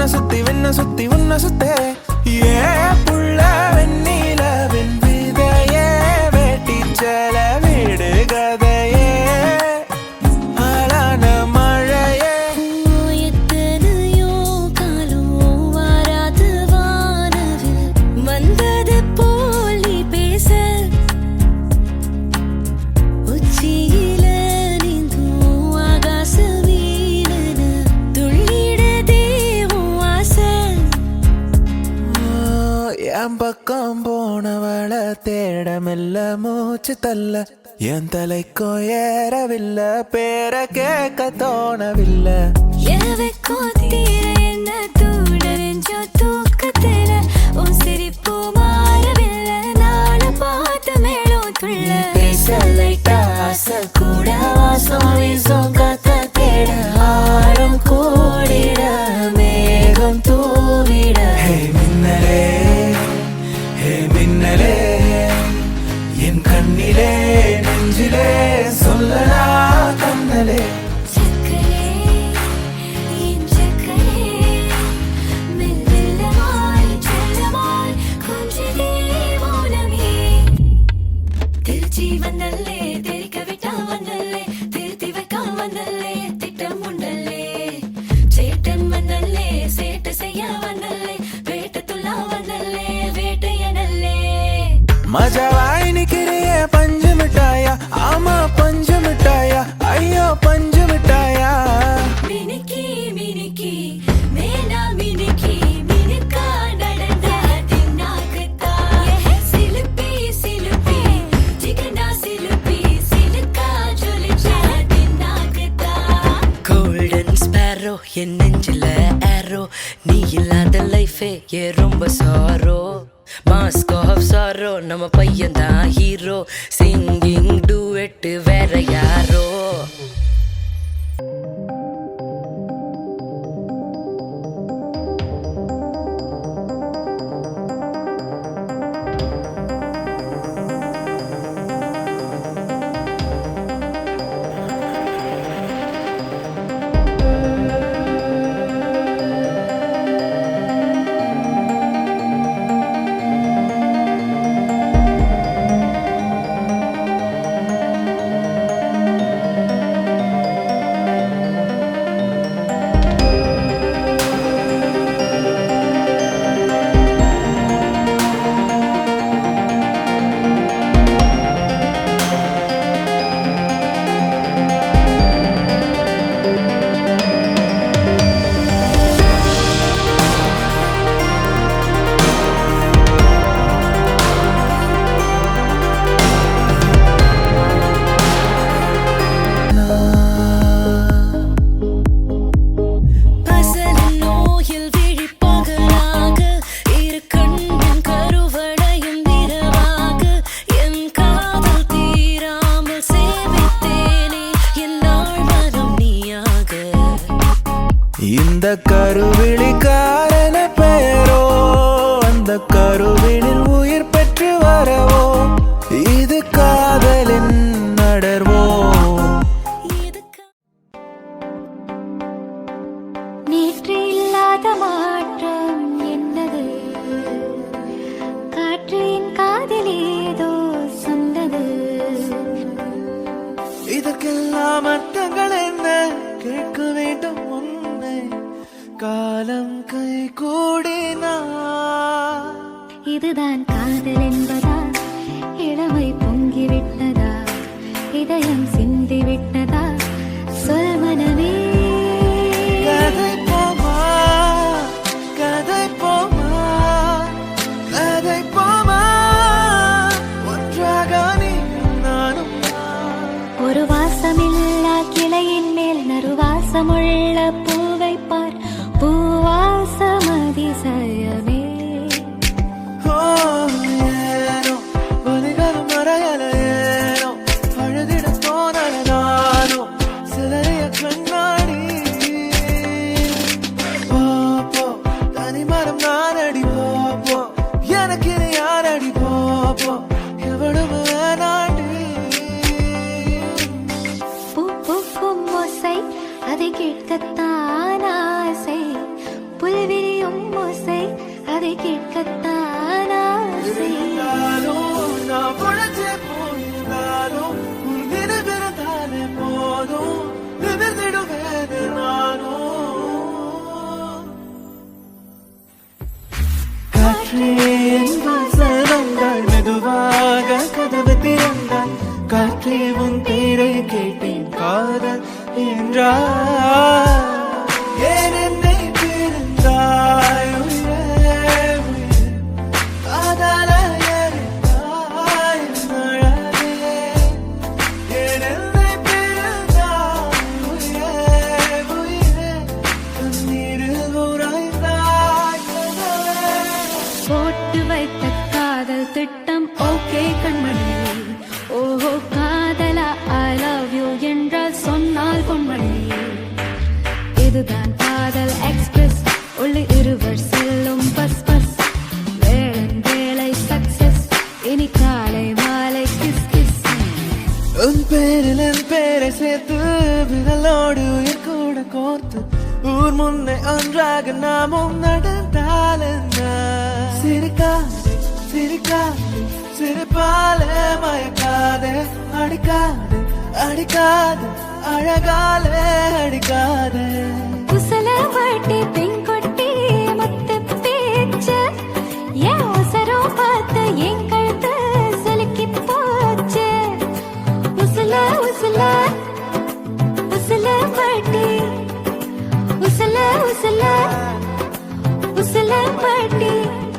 உன்ன சுத்தி விண்ண சுத்தி உன்ன சுத்தே. என் பக்கம் போனவளை தேடமில்ல மூச்சு தள்ள. என் தலைக்கும் ஏறவில்லை பேரை கேட்க தோணவில்லை. என்ன தூட நெஞ்சோ தூக்கத்தில் உன் சிரிப்பு மாறவில்லை நாளை பார்த்த மேலோ துள்ள பேசலைட்டா கூட மேகம் தூவிட. மின்னலே eres. ஏ ரொம்ப சாரோ மாஸ்க் ஆஃப் சாரோ நம்ம பையன் தான் கருவில் மனம் கை கூடினா. இதுதான் காதல் என்பதா? இளமை பொங்கிவிட்டதா இதயம் சிந்திவிட்டதா சொல் மனமே. கதை போமா? கதை போமா? கதை போமா? ஒன்றாக நானும் ஒரு வாசமில்லா கிளையின் மேல் நறுவாசமுள்ள காதல் என்றார் ஒன்றாக நாமும் நடந்தால் என்ன? சிரிக்காதே சிரிக்காதே சிரிப்பாலே அடிக்காது அடிக்காது அழகால அடிக்காது. குசல வாட்டி பெண்கொட்டி முத்து பேச்ச ஏன் அவசரம் பார்த்து என் கழுத்து சிலுக்கி போச்சு. உசுல உசுல உசுல வாட்டி உசுல உசுல. உசுல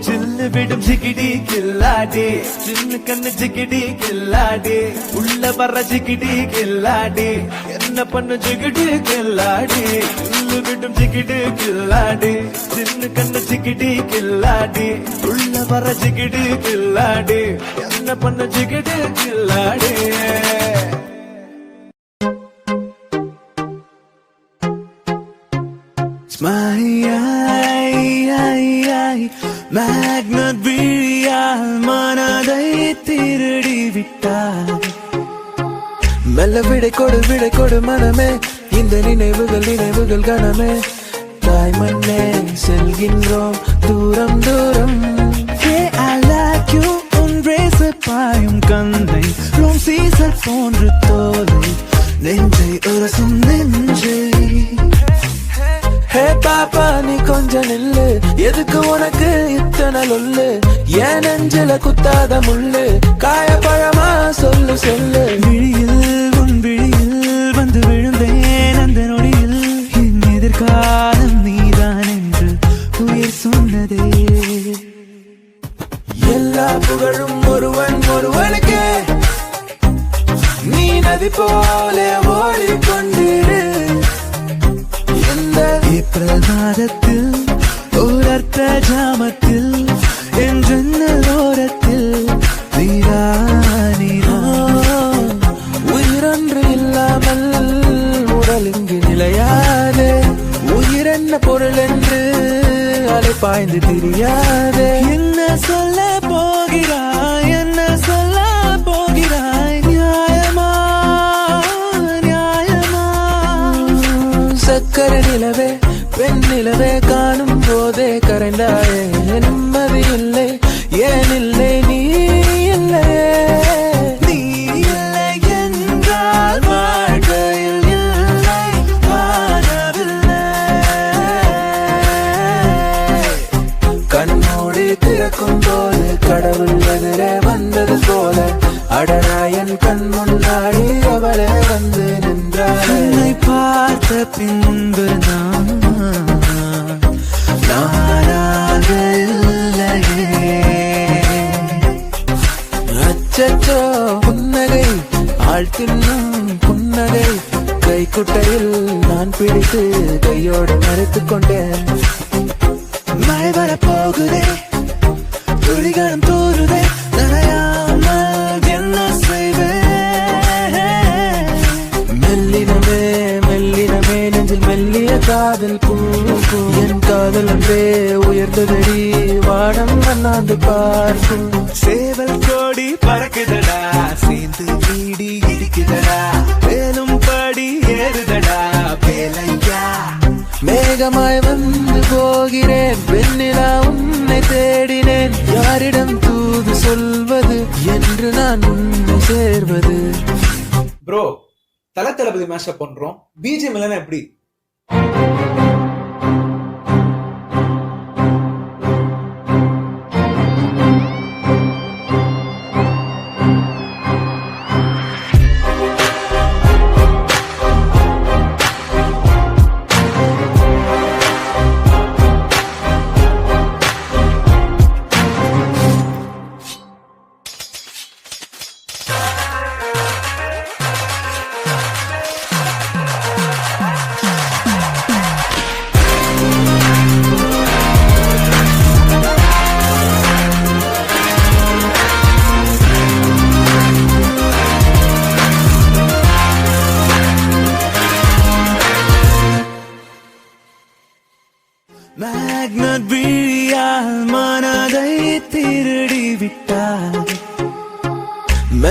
சில்லு விடும் ஜிகிடி கில்லாடி. சின்ன கண்ணு ஜிகிடி கில்லாடி. உள்ள வர்ற ஜிகிடி கில்லாடி. என்ன பண்ணு ஜிகிடி கில்லாடி. சில்லு விடும் ஜிகிடி கில்லாடி. சின்ன கண்ணு ஜிகிடி கில்லாடி. உள்ள வர்ற ஜிகிடி கில்லாடி. என்ன பண்ணு ஜிகிடி கில்லாடி. மேக்னட் விழியால் மனதை திருடி விட்டார் மெல்ல விடை கொடு விடை கொடு மனமே இந்த நினைவுகள் நினைவுகள் கணமே தாய் மண்ணே செல்கின்றோம் தூரம் தூரம் பாயும் கந்தை ரோம் சீசர் போன்று தோலை நெஞ்சை உரசும் நெஞ்சை ஹே பாப்பா நீ கொஞ்சம் நில்லு. எதுக்கு உனக்கு இத்தனை லொல்லு? என் நெஞ்சில குத்தாத முள்ளு. காயப்பழமா சொல்லு சொல்லு. விழியில் உன் விழியில் வந்து விழுந்தேன் அந்த நொடியில். என் எதிர்காலம் நீதான் என்று உயிர் சொன்னதே. எல்லா புகழும் ஒருவன் ஒருவனுக்கே. நீ நதி போல ஓடிக்கொண்டிரு. ஏப்ரல் மாதத்தில் ஓரத்த ஜாமத்தில் என் ஜன்னல் ஓரத்தில் நீரா உயிரொன்று இல்லாமல் உடல் இங்கு நிலையாது உயிரென்ன பொருள் என்று அலை பாய்ந்து தெரியாது? நிலவே காணும் போதே கரைந்தாயே. நிம்மதி இல்லை ஏன் இல்லை? நீ இல்லை. திறக்கும் போது கடவுள் எதிரே வந்தது போல. அடராயன் கண் முன்னாடி அவளே வந்து நின்றாள். பார்த்த பின்பு காதல் அன்றே உயர்ந்ததடி வானம் அண்ணாந்து பார்க்கும். சேவல் கோடி பறக்குதடா சேர்ந்து வீடி இடிக்குதடா மேலும் படி ஏறுதடா வேலையா மேகமாய் வந்து போகிறேன் வெண்ணிலா உன்னை தேடினேன். யாரிடம் தூது சொல்வது என்று நான் உன்னை சேர்வது? ப்ரோ தல தளபதி மேஷப் பண்றோம். பிஜிஎம் இல்லைன்னா எப்படி?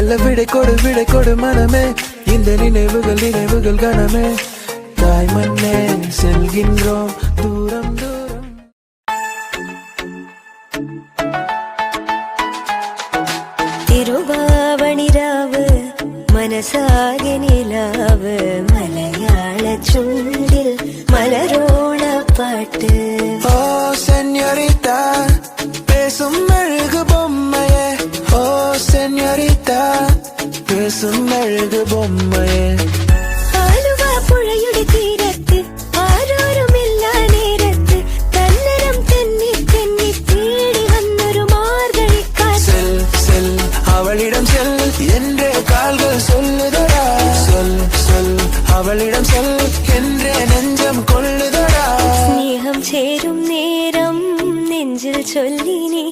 நல்ல விடை கொடு விடை கொடு மனமே. இந்த நினைவுகள் நினைவுகள் கணமே தாய் மண்ணே செல்கின்றோம். தூரம் தூரம். திருவாவணிராவு மனசாகி நிலாவு மலையாள சுண்டில் மலரோண பாட்டு. பேசும் அழகு பொம்மையே. நீனே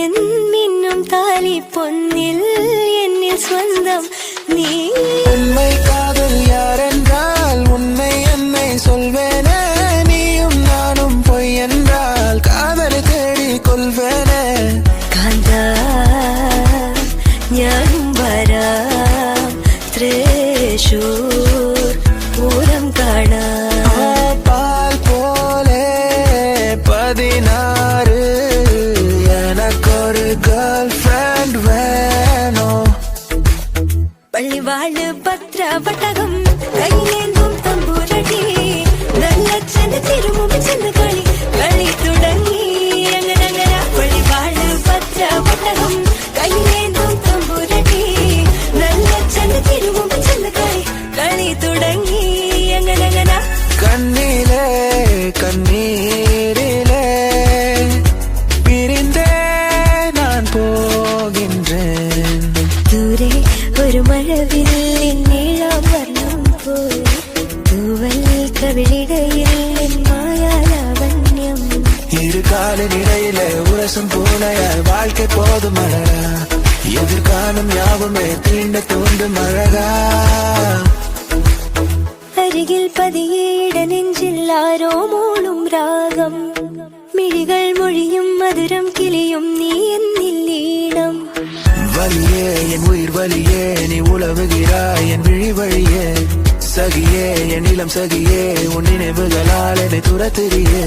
என் மின்னும் தாலி பொன்னில் என்னில் சொந்தம். நீ உண்மை காதல் யாரென்றால் உண்மை என்னை சொல்வேன். വാഴ് പത്രവട്ടകം കയ്യിലേന്തും തമ്പൂരടി നല്ലച്ഛന് തിരുമുമ്പ് ചെന്ന് കളി കളി തുടങ്ങി. അങ്ങനെ അങ്ങനെ വഴി വാഴ് പത്രവട്ടകം കയ്യിൽ കവിളിടയിൽ മായാലാവണ്യം ഇരുകാലിനിടയില ഉറസം പോലയ വാഴ്ക്ക പോതും അഴക എതിർകാലം യാവുമേ തീണ്ട തോണ്ടും അഴക അരികിൽ പതിയേട നെഞ്ചിൽ ആരോ മൂളും രാഗം മിഴികൾ മൊഴിയും മധുരം കിളിയും നീ എന്നില്ലീണം വലിയേ എൻ ഉയിർ വലിയേ നീ ഉളവുകിറായൻ വിഴി വഴിയേ சகியே என் இளம் சகியே உன் நினைவுகளால் என்னை துரத்துறியே.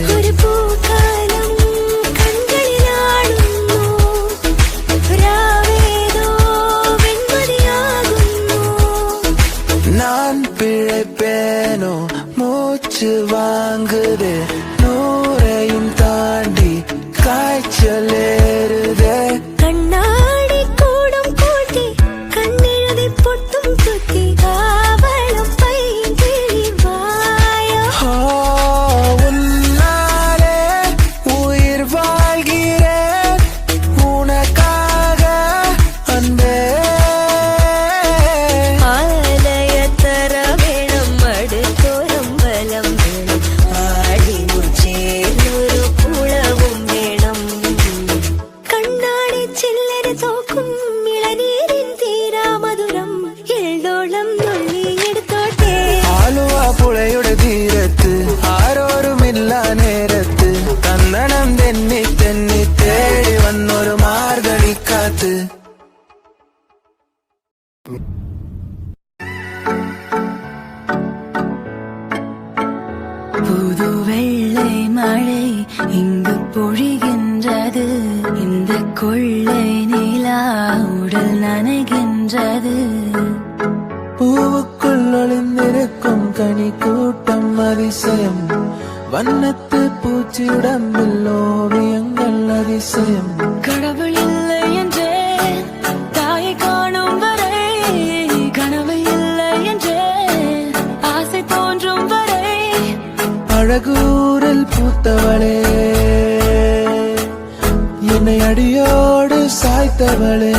புது வெள்ளை மழை இங்கு பொழிகின்றது. இந்த கொள்ளை நிலா உடல் நனைகின்றது. பூவுக்குள் ஒளிந்திருக்கும் கனி கூட்டம் அதிசயம். வண்ணத்து பூச்சி உடம்பில் ஓவியங்கள் அதிசயம். கடவுள் அழகூரில் பூத்தவளே. என்னை அடியோடு சாய்த்தவளே.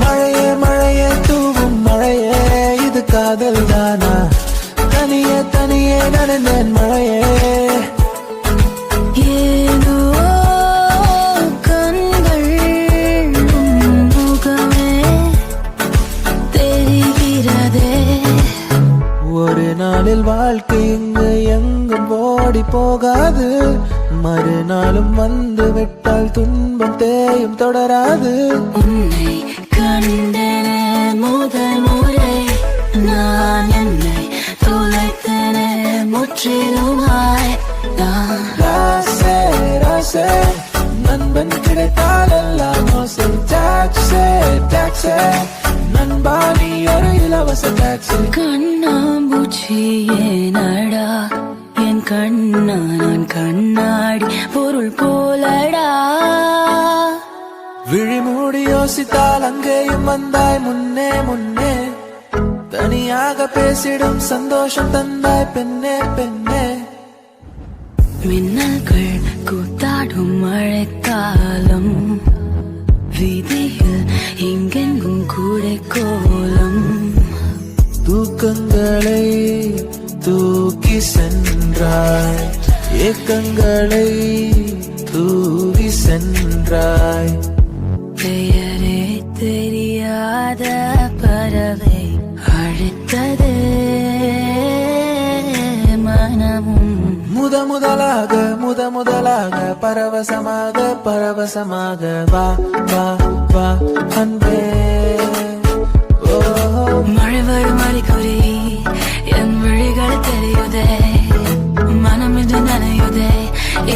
மழையே மழையே தூவும் மழையே இது காதல் தானா தனியே தனியே நனைந்தேன் மழையே. போகாது. மறுநாளும் வந்து விட்டால் துன்பம் தேயும் தொடராது. உன்னை கண்டன முதல் முறை நான் என்னை தொலைத்தன முற்றிலுமாய். நண்பன் கிடைத்தால் எல்லாம் மோசம். டாக்ஸே டாக்ஸே நண்பா நீ ஒரு இலவச டாக்ஸி கண்ணாம்பூச்சி ஏனடா கண்ணா நான் கண்ணாடி பொருள் போலடா. விழி மூடி யோசித்தால் அங்கேயும் வந்தாய் முன்னே முன்னே. தனியாக பேசிடும் சந்தோஷம் தந்தாய் பெண்ணே பெண்ணே. மின்னல்கள் கூத்தாடும் மழைக்காலம். வீதியில் எங்கெங்கும் கூட கோலம். தூக்கங்களை தூக்கி சென்றாய். ஏக்கங்களை தூவி சென்றாய். பெயரே தெரியாத பறவை அழைத்தது மனமும். முத முதலாக முத முதலாக பரவசமாக பரவசமாக வா வா வா அன்பே. ஓ. மழை வரும் அறிகுறி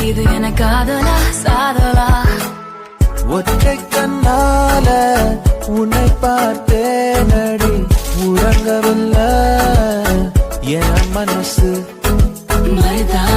இது என காதலா சாதலா? ஒற்றை கண்ணால உன்னை பார்த்தேன் அடி உறங்கவில்லை. என் மனசு மறுதான்